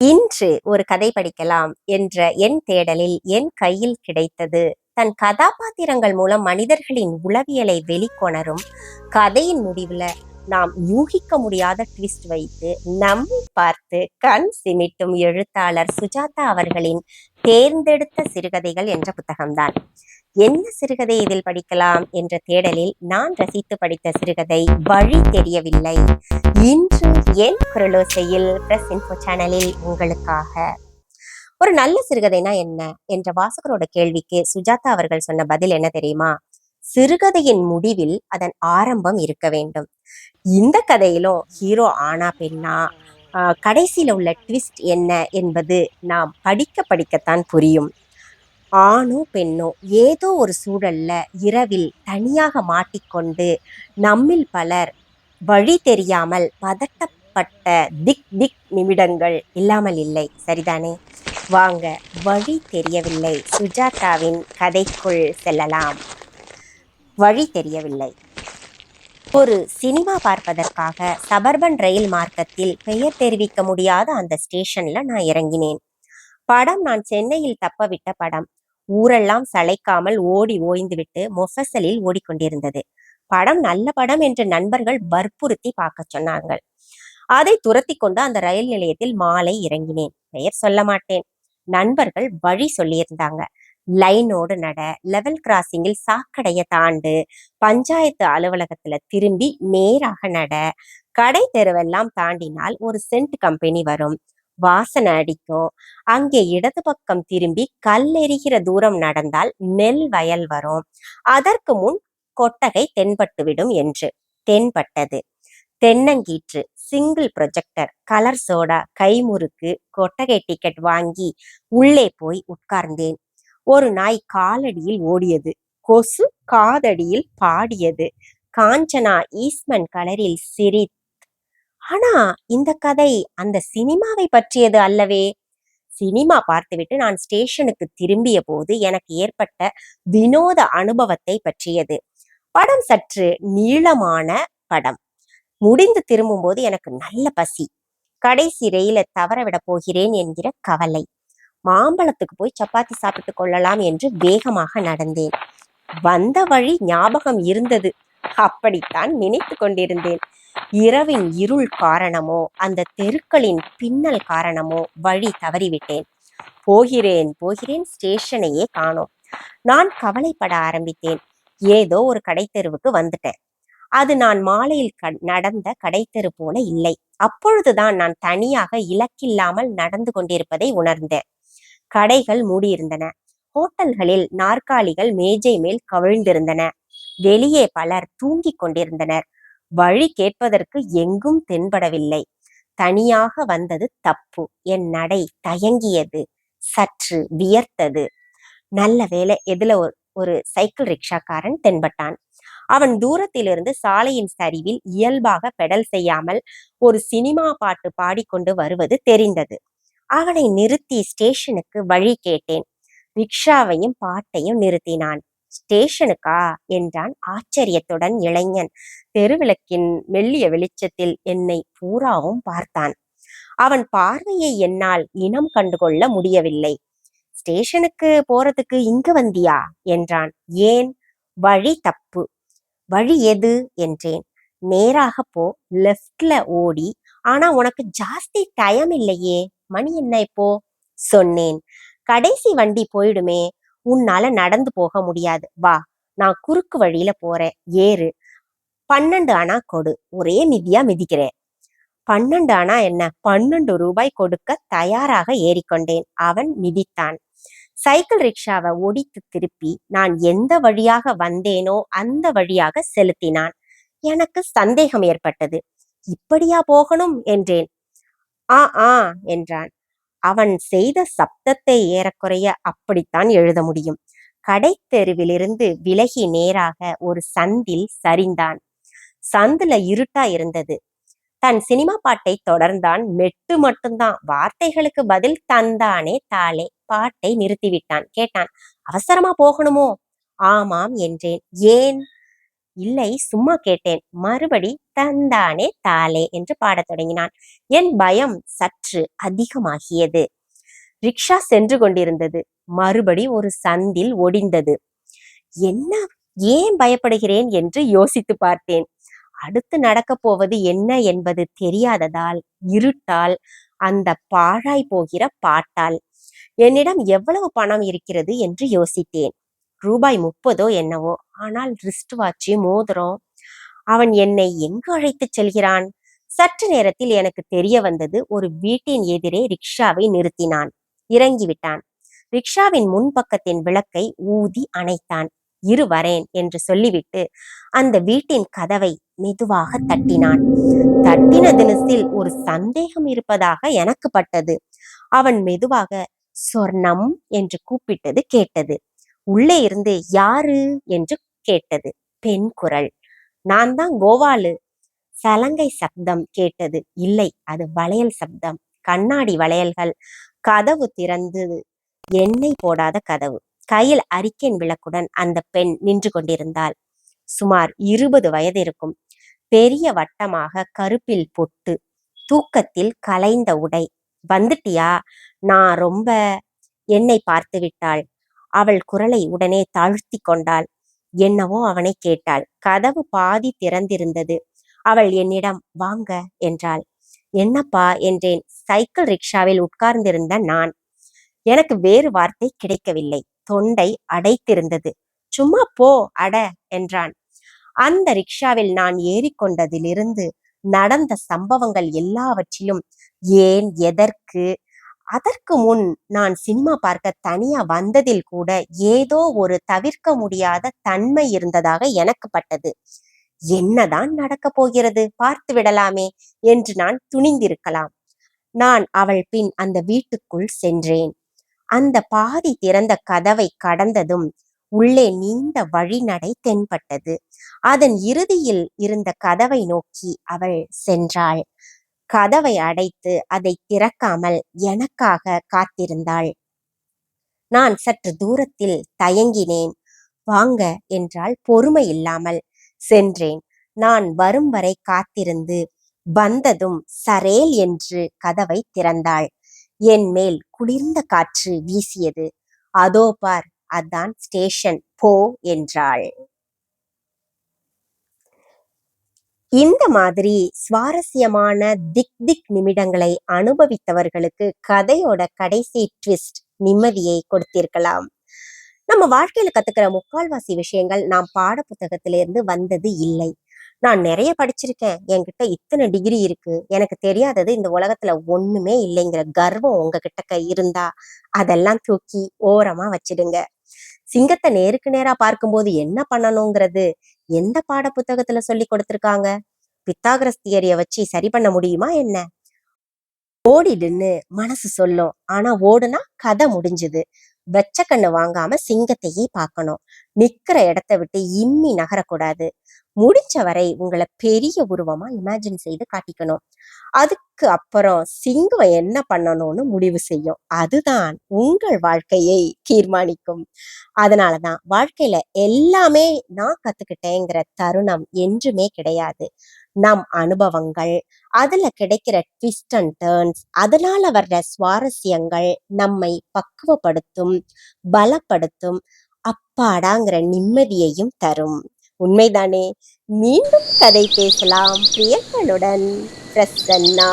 இன்று ஒரு கதை படிக்கலாம் என்ற என் தேடலில் என் கையில் கிடைத்தது. தன் கதாபாத்திரங்கள் மூலம் மனிதர்களின் உளவியலை வெளிக்கொணரும் கதையின் முடிவுல நாம் யூகிக்க முடியாத ட்விஸ்ட் வைத்து நம்மை பார்த்து கண் சிமிட்டும் எழுத்தாளர் சுஜாதா அவர்களின் தேர்ந்தெடுத்த சிறுகதைகள் என்ற புத்தகம்தான். என்ன சிறுகதை இதில் படிக்கலாம் என்ற தேடலில் நான் ரசித்து படித்த சிறுகதை வழி தெரியவில்லை. இன்று என் குரலோசையில் பிரஸ் இன்ஃபோ சேனலில் உங்களுக்காக. ஒரு நல்ல சிறுகதைனா என்ன? என்ற வாசகரோட கேள்விக்கு சுஜாதா அவர்கள் சொன்ன பதில் என்ன தெரியுமா? சிறுகதையின் முடிவில் அதன் ஆரம்பம் இருக்க வேண்டும். இந்த கதையிலும் ஹீரோ ஆனா பெண்ணா கடைசியில் உள்ள ட்விஸ்ட் என்ன என்பது நாம் படிக்க படிக்கத்தான் புரியும். ஆணோ பெண்ணோ ஏதோ ஒரு சூழல்ல இரவில் தனியாக மாட்டிக்கொண்டு நம்மில் பலர் வழி தெரியாமல் பதட்டப்பட்ட திக் திக் நிமிடங்கள் இல்லாமல் இல்லை. சரிதானே? வாங்க வழி தெரியவில்லை. சுஜாதாவின் கதைக்குள் செல்லலாம். வழி தெரியவில்லை. ஒரு சினிமா பார்ப்பதற்காக சபர்பன் ரயில் மார்க்கத்தில் பெயர் தெரிவிக்க முடியாத அந்த ஸ்டேஷன்ல நான் இறங்கினேன். படம் நான் சென்னையில் தப்பவிட்ட படம். ஊரெல்லாம் சளைக்காமல் ஓடி ஓய்ந்துவிட்டு மொஃபசலில் ஓடிக்கொண்டிருந்தது. படம் நல்ல படம் என்று நண்பர்கள் வற்புறுத்தி பார்க்க சொன்னார்கள். அதை துரத்தி கொண்டு அந்த ரயில் நிலையத்தில் மாலை இறங்கினேன். பெயர் சொல்ல மாட்டேன். நண்பர்கள் வழி சொல்லியிருந்தாங்க. லைனோடு நட லெவல் கிராசிங்கில் சாக்கடையை தாண்டு பஞ்சாயத்து அலுவலகத்துல திரும்பி நேராக நட கடை தெருவெல்லாம் தாண்டினால் ஒரு சென்ட் கம்பெனி வரும். வாசனை அடிக்கும். அங்கே இடது பக்கம் திரும்பி கல்லெறிகிற தூரம் நடந்தால் நெல் வயல் வரும். அதற்கு முன் கொட்டகை தென்பட்டுவிடும் என்று. தென்பட்டது. தென்னங்கீற்று சிங்கிள் ப்ரொஜெக்டர் கலர் சோடா கைமுறுக்கு கொட்டகை டிக்கெட் வாங்கி உள்ளே போய் உட்கார்ந்தேன். ஒரு நாய் காலடியில் ஓடியது. கொசு காதடியில் பாடியது. காஞ்சனா ஈஸ்மன் கலரில் சிரி ஆனா இந்த கதை அந்த சினிமாவை பற்றியது அல்லவே? சினிமா பார்த்துவிட்டு நான் ஸ்டேஷனுக்கு திரும்பிய போது எனக்கு ஏற்பட்ட வினோத அனுபவத்தை பற்றியது. படம் சற்று நீளமான படம். முடிந்து திரும்பும்போது எனக்கு நல்ல பசி. கடைசி ரயில தவறவிட போகிறேன் என்கிற கவலை. மாம்பழத்துக்கு போய் சப்பாத்தி சாப்பிட்டு கொள்ளலாம் என்று வேகமாக நடந்தேன். வந்த வழி ஞாபகம் இருந்தது. அப்படித்தான் நினைத்து கொண்டிருந்தேன். இரவின் இருள் காரணமோ அந்த தெருக்களின் பின்னல் காரணமோ வழி தவறிவிட்டேன். போகிறேன் போகிறேன் ஸ்டேஷனையே காணோம். நான் கவலைப்பட ஆரம்பித்தேன். ஏதோ ஒரு கடைத்தெருவுக்கு வந்துட்டேன். அது நான் மாலையில் க நடந்த கடைத்தெரு போல இல்லை. அப்பொழுதுதான் நான் தனியாக இலக்கில்லாமல் நடந்து கொண்டிருப்பதை உணர்ந்தேன். கடைகள் மூடியிருந்தன. ஹோட்டல்களில் நாற்காலிகள் மேஜை மேல் கவிழ்ந்திருந்தன. வெளியே பலர் தூங்கிக் கொண்டிருந்தனர். வழி கேட்பதற்கு எங்கும் தென்படவில்லை. தனியாக வந்தது தப்பு. என் நடை தயங்கியது. சற்று வியர்த்தது. நல்ல வேலை எதுல ஒரு ஒரு சைக்கிள் ரிக்ஷாக்காரன் தென்பட்டான். அவன் தூரத்திலிருந்து சாலையின் சரிவில் இயல்பாக பெடல் செய்யாமல் ஒரு சினிமா பாட்டு பாடிக்கொண்டு வருவது தெரிந்தது. அவனை நிறுத்தி ஸ்டேஷனுக்கு வழி கேட்டேன். ரிக்ஷாவையும் பாட்டையும் நிறுத்தினான். ஸ்டேஷனுக்கா? என்றான் ஆச்சரியத்துடன் இளைஞன். தெருவிளக்கின் மெல்லிய வெளிச்சத்தில் என்னை பூராவும் பார்த்தான். அவன் பார்வையை என்னால் இனம் கண்டுகொள்ள முடியவில்லை. ஸ்டேஷனுக்கு போறதுக்கு இங்கு வந்தியா? என்றான். ஏன்? வழி தப்பு. வழி எது? என்றேன். நேராக போ. லெஃப்ட்ல ஓடி. ஆனா உனக்கு ஜாஸ்தி டைம் இல்லையே. மணி என்ன இப்போ? சொன்னேன். கடைசி வண்டி போயிடுமே. உன்னால நடந்து போக முடியாது. வா நான் குறுக்கு வழியில போறேன். ஏறு. பன்னெண்டு அணா கொடு. ஒரே மிதியா மிதிக்கிறேன். பன்னெண்டு அணா என்ன? பன்னெண்டு ரூபாய் கொடுக்க தயாராக ஏறிக்கொண்டேன். அவன் மிதித்தான். சைக்கிள் ரிக்ஷாவை ஒடித்து திருப்பி நான் எந்த வழியாக வந்தேனோ அந்த வழியாக செலுத்தினான். எனக்கு சந்தேகம் ஏற்பட்டது. இப்படியா போகணும்? என்றேன். ஆ ஆ என்றான். அவன் செய்த சப்தத்தை ஏறக்குறைய அப்படித்தான் எழுத முடியும். கடை தெருவிலிருந்து விலகி நேராக ஒரு சந்தில் சரிந்தான். சந்துல இருட்டா இருந்தது. தன் சினிமா பாட்டை தொடர்ந்தான். மெட்டு மட்டும்தான். வார்த்தைகளுக்கு பதில் தந்தானே தாளே. பாட்டை நிறுத்திவிட்டான். கேட்டான் அவசரமா போகணுமோ? ஆமாம் என்றேன். ஏன்? இல்லை சும்மா கேட்டேன். மறுபடி தந்தானே தாலே என்று பாடத் தொடங்கினான். என் பயம் சற்று அதிகமாகியது. ரிக்ஷா சென்று கொண்டிருந்தது. மறுபடி ஒரு சந்தில் ஒடிந்தது. என்ன? ஏன் பயப்படுகிறேன்? என்று யோசித்து பார்த்தேன். அடுத்து நடக்கப் போவது என்ன என்பது தெரியாததால் இருட்டால் அந்த பாழாய் போகிற பாட்டால். என்னிடம் எவ்வளவு பணம் இருக்கிறது? என்று யோசித்தேன். ரூபாய் முப்பதோ என்னவோ. ஆனால் ரிஸ்ட் வாட்சி மோதிரம். அவன் என்னை எங்கு அழைத்துச் செல்கிறான்? சற்று நேரத்தில் எனக்கு தெரிய வந்தது ஒரு வீட்டின் எதிரே ரிக்ஷாவை நிறுத்தினான். இறங்கிவிட்டான். ரிக்ஷாவின் முன்பக்கத்தின் விளக்கை ஊதி அணைத்தான். இரு வரேன் என்று சொல்லிவிட்டு அந்த வீட்டின் கதவை மெதுவாக தட்டினான். தட்டின தினத்தில் ஒரு சந்தேகம் இருப்பதாக எனக்கு பட்டது. அவன் மெதுவாக சொர்ணம் என்று கூப்பிட்டது கேட்டது. உள்ளே இருந்து யாரு என்று கேட்டது. பெண் குரல். நான் தான் கோவாலு சலங்கை சப்தம் கேட்டது. இல்லை அது வளையல் சப்தம். கண்ணாடி வளையல்கள். கதவு திறந்தது. எண்ணெய் போடாத கதவு. கையில் அரிக்கேன் விளக்குடன் அந்த பெண் நின்று கொண்டிருந்தாள். சுமார் இருபது வயது இருக்கும் பெரிய வட்டமாக கருப்பில் பொட்டு தூக்கத்தில் கலைந்த உடை. வந்துட்டியா? நான் ரொம்ப என்னை பார்த்து விட்டாள் அவள் குரலை உடனே தாழ்த்தி கொண்டாள். என்னவோ அவனை கேட்டாள். கதவு பாதி திறந்திருந்தது. அவள் என்னிடம் வாங்க என்றாள். என்னப்பா என்றேன். சைக்கிள் ரிக்ஷாவில் உட்கார்ந்திருந்த நான். எனக்கு வேறு வார்த்தை கிடைக்கவில்லை. தொண்டை அடைத்திருந்தது. சும்மா போ அட என்றான். அந்த ரிக்ஷாவில் நான் ஏறிக்கொண்டதிலிருந்து நடந்த சம்பவங்கள் எல்லாவற்றிலும் ஏன் எதற்கு அதற்கு முன் நான் சினிமா பார்க்க தனியா வந்ததில் கூட ஏதோ ஒரு தவிர்க்க முடியாத தன்மை இருந்ததாக எனக்கு பட்டது. என்னதான் நடக்கப் போகிறது? பார்த்து விடலாமே என்று நான் துணிந்திருக்கலாம். நான் அவள் பின் அந்த வீட்டுக்குள் சென்றேன். அந்த பாதி திறந்த கதவை கடந்ததும் உள்ளே நீண்ட வழிநடை தென்பட்டது. அதன் இறுதியில் இருந்த கதவை நோக்கி அவள் சென்றாள். கதவை அடைத்து அதை திறக்காமல் எனக்காக காத்திருந்தாள். நான் சற்று தூரத்தில் தயங்கினேன். வாங்க என்றால் பொறுமை இல்லாமல் சென்றேன். நான் வரும் வரை காத்திருந்து வந்ததும் சரேல் என்று கதவை திறந்தாள். என் மேல் குளிர்ந்த காற்று வீசியது. அதோ பார் அதான் ஸ்டேஷன். போ என்றாள். இந்த மாதிரி சுவாரஸ்யமான திக் திக் நிமிடங்களை அனுபவித்தவர்களுக்கு கதையோட கடைசி ட்விஸ்ட் நிம்மதியை கொடுத்திருக்கலாம். நம்ம வாழ்க்கையில கத்துக்கிற முக்கால்வாசி விஷயங்கள் நாம் பாட புத்தகத்திலிருந்து வந்தது இல்லை. நான் நிறைய படிச்சிருக்கேன். என்கிட்ட இத்தனை டிகிரி இருக்கு. எனக்கு தெரியாதது இந்த உலகத்துல ஒண்ணுமே இல்லைங்கிற கர்வம் உங்ககிட்ட க- இருந்தா அதெல்லாம் தூக்கி ஓரமா வச்சிடுங்க. சிங்கத்தை நேருக்கு நேரா பார்க்கும்போது என்ன பண்ணணுங்கிறது எந்த பாட புத்தகத்துல சொல்லி கொடுத்திருக்காங்க? பித்தாகரஸ் தியரிய வச்சு சரி பண்ண முடியுமா என்ன? ஓடிடுன்னு மனசு சொல்லும். ஆனா ஓடுனா கதை முடிஞ்சுது. வெச்ச கண்ணு வாங்காம சிங்கத்தையே பார்க்கணும். நிக்கிற இடத்த விட்டு இம்மி நகரக்கூடாது. முடிச்ச வரை உங்களை பெரிய உருவமா இமேஜின் செய்து காட்டிக்கணும். அதுக்கு அப்புறம் சிங்கம் என்ன பண்ணணும்னு முடிவு செய்யும். அதுதான் உங்கள் வாழ்க்கையை தீர்மானிக்கும். அதனாலதான் வாழ்க்கையில எல்லாமே நான் கத்துக்கிட்டேங்கிற தருணம் என்றுமே கிடையாது. நம் அனுபவங்கள் அதுல கிடைக்கிற ட்விஸ்ட் அண்ட் டேர்ன்ஸ் அதனால வர்ற சுவாரஸ்யங்கள் நம்மை பக்குவப்படுத்தும் பலப்படுத்தும் அப்பாடாங்கிற நிம்மதியையும் தரும். உண்மைதானே? மீண்டும் கதை பேசலாம். பிரியங்களுடன் பிரசன்னா.